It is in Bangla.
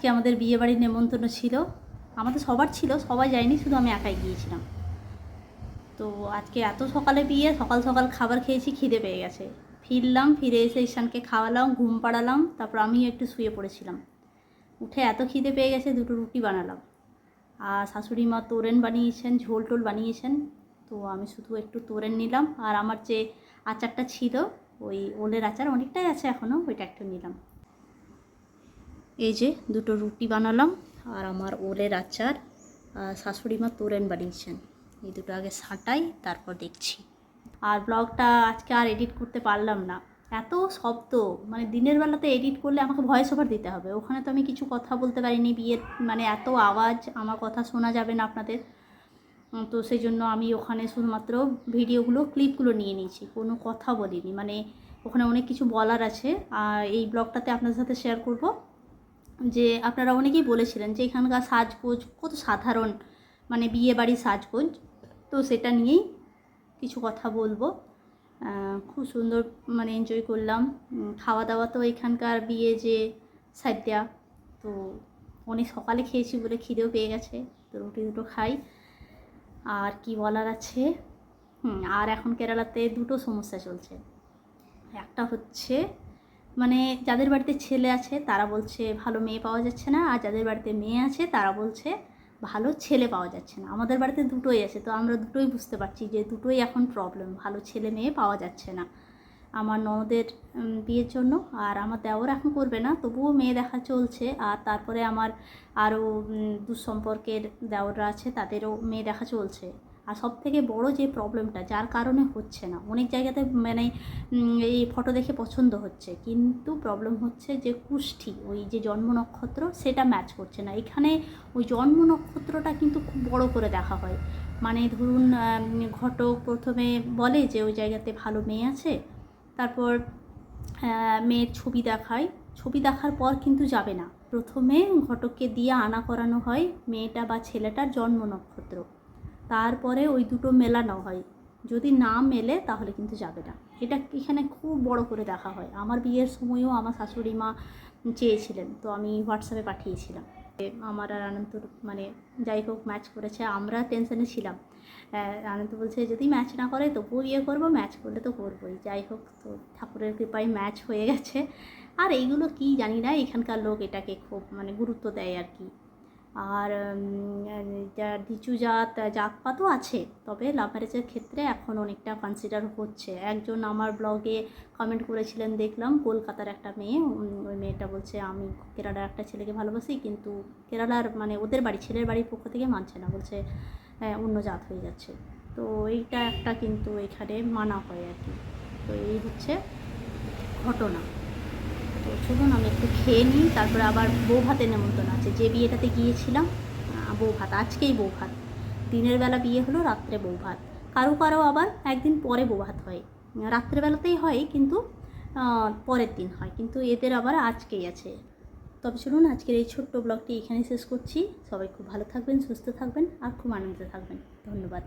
আজকে আমাদের বিয়ে বাড়ির নেমন্তন্ন ছিল। আমাদের সবার ছিল, সবাই যায়নি, শুধু আমি একাই গিয়েছিলাম। তো আজকে এত সকালে বিয়ে, সকাল সকাল খাবার খেয়েছি, খিদে পেয়ে গেছে। ফিরলাম, ফিরে এসে ঈশানকে খাওয়ালাম, ঘুম পাড়ালাম, তারপর আমিও একটু শুয়ে পড়েছিলাম। উঠে এত খিদে পেয়ে গেছে, দুটো রুটি বানালাম। আর শাশুড়ি মা তোরেন বানিয়েছেন, ঝোল টোল বানিয়েছেন, তো আমি শুধু একটু তোরেন নিলাম। আর আমার যে আচারটা ছিল, ওই ওলের আচার অনেকটাই আছে এখনও ওইটা একটু নিলাম। এই যে দুটো রুটি বানালাম আর আমার ওলের আচার, আর শাশুড়ি মা তোরেন বানিয়েছেন। এই দুটো আগে সাঁটাই, তারপর দেখছি। আর ব্লগটা আজকে আর এডিট করতে পারলাম না। এত শব্দ মানে দিনের বেলাতে এডিট করলে আমাকে ভয়েস ওভার দিতে হবে। ওখানে তো আমি কিছু কথা বলতে পারিনি, বিয়ের মানে এত আওয়াজ, আমার কথা শোনা যাবে না আপনাদের। তো সেই জন্য আমি ওখানে শুধুমাত্র ভিডিওগুলো, ক্লিপগুলো নিয়ে নিয়েছি। কোনো কথা বলিনি। মানে ওখানে অনেক কিছু বলার আছে। আর এই ব্লগটাতে আপনাদের সাথে শেয়ার করব। যে আপনারা অনেকেই বলেছিলেন যে এখানকার সাজগোজ কত সাধারণ মানে বিয়ে বাড়ির সাজগোজ। তো সেটা নিয়েই কিছু কথা বলব। খুব সুন্দর মানে এনজয় করলাম। খাওয়া দাওয়া তো এখানকার বিয়ে যে সাদ্যা তো অনেক সকালে খেয়েছি বলে খিদেও পেয়ে গেছে। তো রুটি দুটো খাই। আর কি বলার আছে? হুম, আর এখন কেরালাতে দুটো সমস্যা চলছে। একটা হচ্ছে মানে যাদের বাড়িতে ছেলে আছে, তারা বলছে, ভালো মেয়ে পাওয়া যাচ্ছে না। আর যাদের বাড়িতে মেয়ে আছে, তারা বলছে, ভালো ছেলে পাওয়া যাচ্ছে না। আমাদের বাড়িতে দুটোই আছে, তো আমরা দুটোই বুঝতে পারছি যে দুটোই এখন প্রবলেম ভালো ছেলে মেয়ে পাওয়া যাচ্ছে না। আমার ননদের বিয়ের জন্য, আর আমার দেওর এখন করবে না, তবুও মেয়ে দেখা চলছে, আর তারপরে আমার আরও দুঃসম্পর্কের দেওররা আছে, তাদেরও মেয়ে দেখা চলছে। আর সব থেকে বড় যে প্রবলেমটা, যার কারণে হচ্ছে না। অনেক জায়গাতে মানে এই ফটো দেখে পছন্দ হচ্ছে। কিন্তু প্রবলেম হচ্ছে যে কুষ্ঠি, ওই যে জন্ম নক্ষত্র, সেটা ম্যাচ করছে না। এখানে ওই জন্ম নক্ষত্রটা কিন্তু খুব বড় করে দেখা হয়। মানে ধরুন ঘটক প্রথমে বলে যে ওই জায়গাতে ভালো মেয়ে আছে, তারপর মেয়ের ছবি দেখায়। ছবি দেখার পর কিন্তু যাবে না। প্রথমে ঘটককে দিয়ে আনা করানো হয় মেয়েটা বা ছেলেটার জন্ম নক্ষত্র। তারপরে ওই দুটো মেলানো হয়। যদি না মেলে, তাহলে কিন্তু যাবে না। এটা এখানে খুব বড় করে দেখা হয়। আমার বিয়ের সময়ও আমার শাশুড়ি মা চেয়েছিলেন, তো আমি হোয়াটসঅ্যাপে পাঠিয়েছিলাম। আমার আর আনন্দর মানে যাই হোক ম্যাচ করেছে, আমরা টেনশনে ছিলাম। আনন্দ বলছে, যদি ম্যাচ না করে, তবুও বিয়ে করব ম্যাচ করলে তো করবোই। যাই হোক, তো ঠাকুরের কৃপায় ম্যাচ হয়ে গেছে। আর এইগুলো কি জানি না, এখানকার লোক এটাকে খুব মানে গুরুত্ব দেয় আর কি। আর নিচু জাত জাতপাতও আছে তবে লাভ ম্যারেজের ক্ষেত্রে এখন অনেকটা কনসিডার হচ্ছে। একজন আমার ব্লগে কমেন্ট করেছিলেন দেখলাম কলকাতার একটা মেয়ে ওই মেয়েটা বলছে আমি কেরালার একটা ছেলেকে ভালোবাসি কিন্তু কেরালার মানে ওদের বাড়ি ছেলের বাড়ির পক্ষ থেকে মানছে না। বলছে হ্যাঁ, অন্য জাত হয়ে যাচ্ছে। তো এইটা একটা কিন্তু এখানে মানা হয় আর কি। তো এই হচ্ছে ঘটনা। চলুন আমি একটু খেয়ে নিই, তারপরে আবার বউ ভাতের নেমন্তন্ন আছে। যে বিয়েটাতে গিয়েছিলাম বউ ভাত আজকেই বউ ভাত দিনের বেলা বিয়ে হলো, রাত্রে বউ ভাত কারও কারও আবার একদিন পরে বউ ভাত হয় রাত্রেবেলাতেই হয়, কিন্তু পরের দিন হয়। কিন্তু এদের আবার আজকেই আছে। তবে চলুন, আজকের এই ছোট্ট ব্লগটি এখানে শেষ করছি। সবাই খুব ভালো থাকবেন, সুস্থ থাকবেন, আর খুব আনন্দে থাকবেন। ধন্যবাদ।